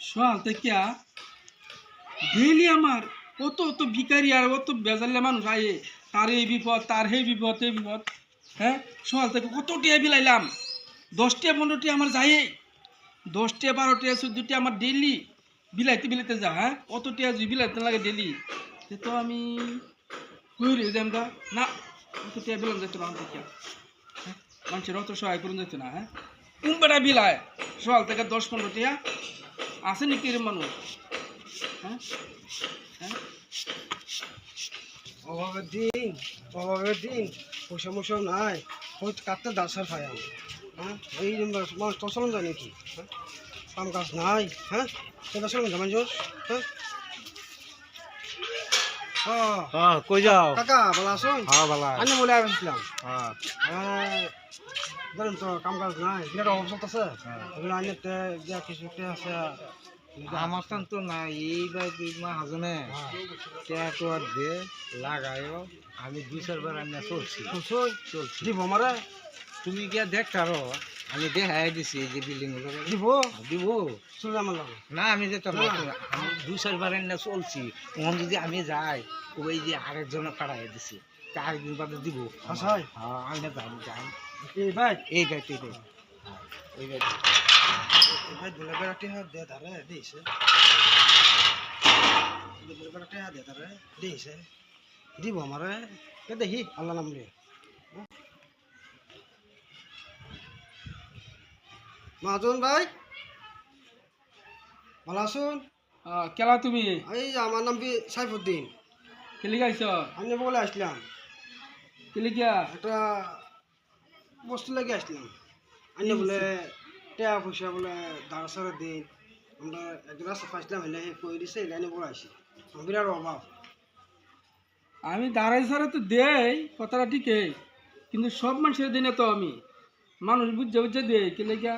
সকাল থেকে ডেইলি আমার কত কত ভিকারি আর কত বেজাল্লে মানুষ আয়ে, তার এই বিপদ, তার সেই বিপদ, এই বিপদ। হ্যাঁ? সকাল থেকে কত বিলাইলাম। দশটা পনেরোটি আমার যায়। দশটা বারোটা চোদ্দটি আমার ডেইলি বিলাইতে বিলাইতে যা হ্যাঁ? কত টিয়া বিলাইতে লাগে ডেইলি। সে তো আমি কই রে গা না অত বিলাম যেত না থেকে হ্যাঁ? মানুষের অত সহায় করুন যেত না হ্যাঁ? কোন বেটা বিলায়? সকাল থেকে দশ পনেরো টিয়া আছে নাকি এরম মানুষ হ্যাঁ হ্যাঁ অভাবের দিন অভাবের দিন পয়সা মশা নাই হয়ত কাটতে দাসার খাই আমি হ্যাঁ এই মানুষ তো চলন যায় নাকি হ্যাঁ কাম কাজ নাই হ্যাঁ সেটা চলন যায় মানুষ হ্যাঁ হ্যাঁ। হ্যাঁ কই যাও? কাকা ভালো আছো? হ্যাঁ ভালো আমি বলে আসছিলাম। হ্যাঁ। জানেন তো কাম কাজ নাই বিরাট অভাব চলতেছে। এগুলো আনিতে যা কিছু আছে। আমার তো না এইবার দুই মাস হাজনে। ট্যাটু আর দে লাগায়ও। আমি দুই চারবার আনিয়া চলছি। চলছি? দিব আমারে? তুমি গিয়া দেখতারো আমি দেখাই দিছি এই যে বিল্ডিংগুলো। দিব? দিব। চলে না আমি যেতাম না আমি দুই চারবার আনিয়া চলছি। তখন যদি আমি যাই ওই যে আরেকজনে পাঠাই দিছি। তার দিন বাদে দিব আসাই হ্যাঁ আমি যাই এই ভাই। এই বাইট এই এই বাইট ভাই দুলা বেড়াটি হাত দে তারে দিছে দুলা বেড়াটি হাত দে তারে দিছে দিব আমারে। দেখি আল্লাহ নাম লিয়ে মাজন ভাই। ভালো আছুন? কেলা তুমি? এই আমার নাম সাইফুদ্দিন। কেলি গাইছ আমি বলে আসলাম। কেলি গিয়া একটা বস্তু লাগে আসলাম। আমি বলে টেয়া পয়সা বলে দাঁড়া সারা দিন আমরা একজন রাস্তা পাইছিলাম হলে কই দিছে এলাইনে বলে আসি। বিরাট অভাব। আমি দাঁড়াই সারা তো দেই কথাটা ঠিকই কিন্তু সব মানুষের দিনে তো আমি। মানুষ বুঝছে বুঝছে দেই কেলে গিয়া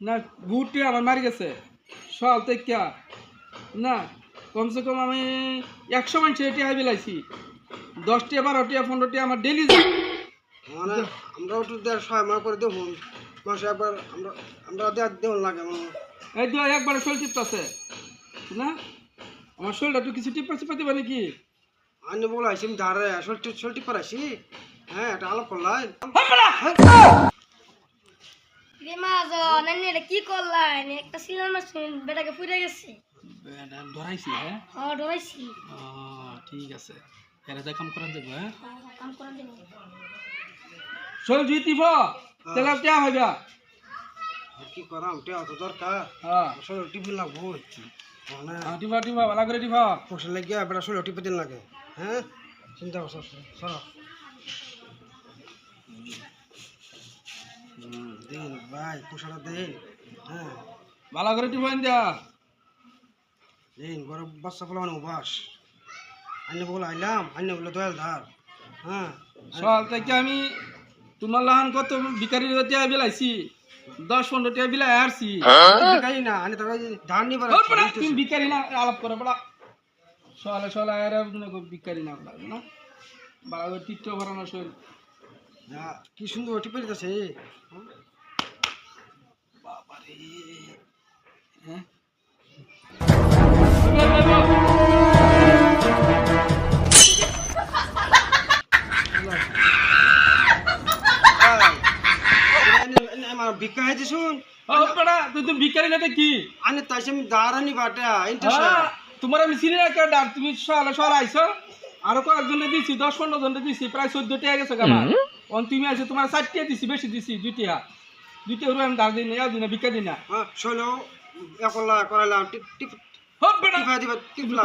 না ভুটে আমার মারি গেছে। সকাল থেকে না কমসে কম আমি একশো মানুষের এটি হাই বিলাইছি। দশটা বারোটা পনেরোটি আমার ডেলি যায়। মানে আমরা একটু দেড় ছয় মাস করে দেবো। মাসে একবার আমরা আমরা দেওয়া দেওয়ার লাগে আমার। এই তো একবারে শরীর টিপতেছে না? আমার শরীরটা একটু কিছু টিপা চিপা দিবা নাকি? আমি বলে আসি আমি দাঁড়ে সল্টি সল্টি পারাইছি হ্যাঁ এটা আলাপ করলাই রে মাজন এনে এটা কি করলেন একটা সিনেমা মেশিন বেটাকে ফুটে গেছে। ধরাইছি হ্যাঁ? হ্যাঁ ডরাইছি আহ, ঠিক আছে। এরা যা কাম করা যাব হ্যাঁ? কাম করার জন্য শরীর জুই টিপ। তাহলে কে কি করাম টেয়া তো দরকার। হ্যাঁ। শরীর টিপি লাগবো মানে হ্যাঁ, টিপা টিপা ভালো করে টিপা। পয়সা লাগিয়া বেটা শরীর টিপে দিন লাগে হ্যাঁ? চিন্তা করছ সর। দিন ভাই পয়সাটা দিন হ্যাঁ। ভালো করে টিপা দিয়া। দিন বড় বাচ্চা ফেলা মানে উবাস আইনে বলে আইলাম আইনে বলে দয়াল ধার। হ্যাঁ। সকাল থেকে আমি তোমার লাহান কত বিকারি টিয়া বিলাইছি দশ পনেরো টিয়া বিলাই আসছি কাই না আইনে তার ধার নিবার তুমি বিকারি না আলাপ করে পড়া সকালে সকালে আর বিকারি না পড়া, না? করে টিপতে ভরানো শরীর কি সুন্দর দিতেছে বাবারে হ্যাঁ? ভিক্ষা হয়েছে কি আনে তাই আমি দাঁড় বাটা তোমার আমি চিনি না কেউ তুমি সকালে সকালে আইছো আরও কয়েকজনে দিছি দশ পনেরো জনে দিছি প্রায় চোদ্দ টাকা গেছে অন তুমি আইছো তোমার চারটিয়া দিছি বেশি দিছি দুইটিয়া দুইটা আমি দাঁড় দিই না দিই না বিকা দিই না হ্যাঁ শৈল একলা করাইলাম টিপ টিপ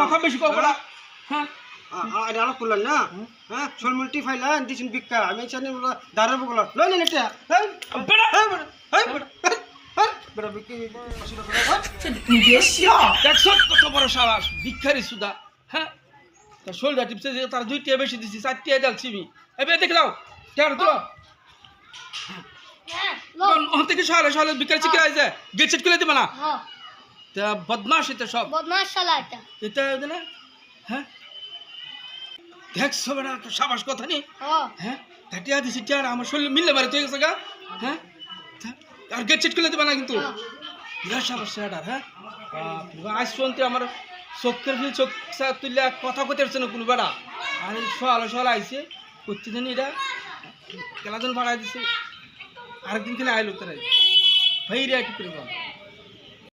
কথা বেশি হ্যাঁ আরে আলাপ করলেন না? হ্যাঁ শোলমুল টিফাইলাম দিছেন ভিক্ষা আমি দাঁড়ার লই এটা দেখছ কত বড় সাবাস। ভিক্ষারি সুদা। হ্যাঁ শোলটা টিপছে তার দুইটিয়া বেশি দিছি চারটিয়া ডালছি আমি। এবার দেখে দাও কেন তো লো ওখান থেকে সকালে সকালে বিকাল চিকে আইছে। গেট সেট করে দিবে না? হ্যাঁ। তা এটা সব। শালা এটা। এটা না? হ্যাঁ? দেখছ তো সাবাস কথা নেই। হ্যাঁ। হ্যাঁ? ধাটিয়া দিছি টিয়ার আমার শরীর মিললে মারে তুই গেছে গা? হ্যাঁ? আর গেট সেট করে দিবে না কিন্তু? বিরাট সমস্যা এটা হ্যাঁ? আজ পর্যন্ত আমার চোখের ফিল চোখ তুললে কথা কইতে পারছে না কোনো বেড়া। আর সকালে সকালে আইসে করছে জানি এটা খেলাধুলা দিছে। আরেকদিন খেলে আইলো তারা ভাই রে কি করে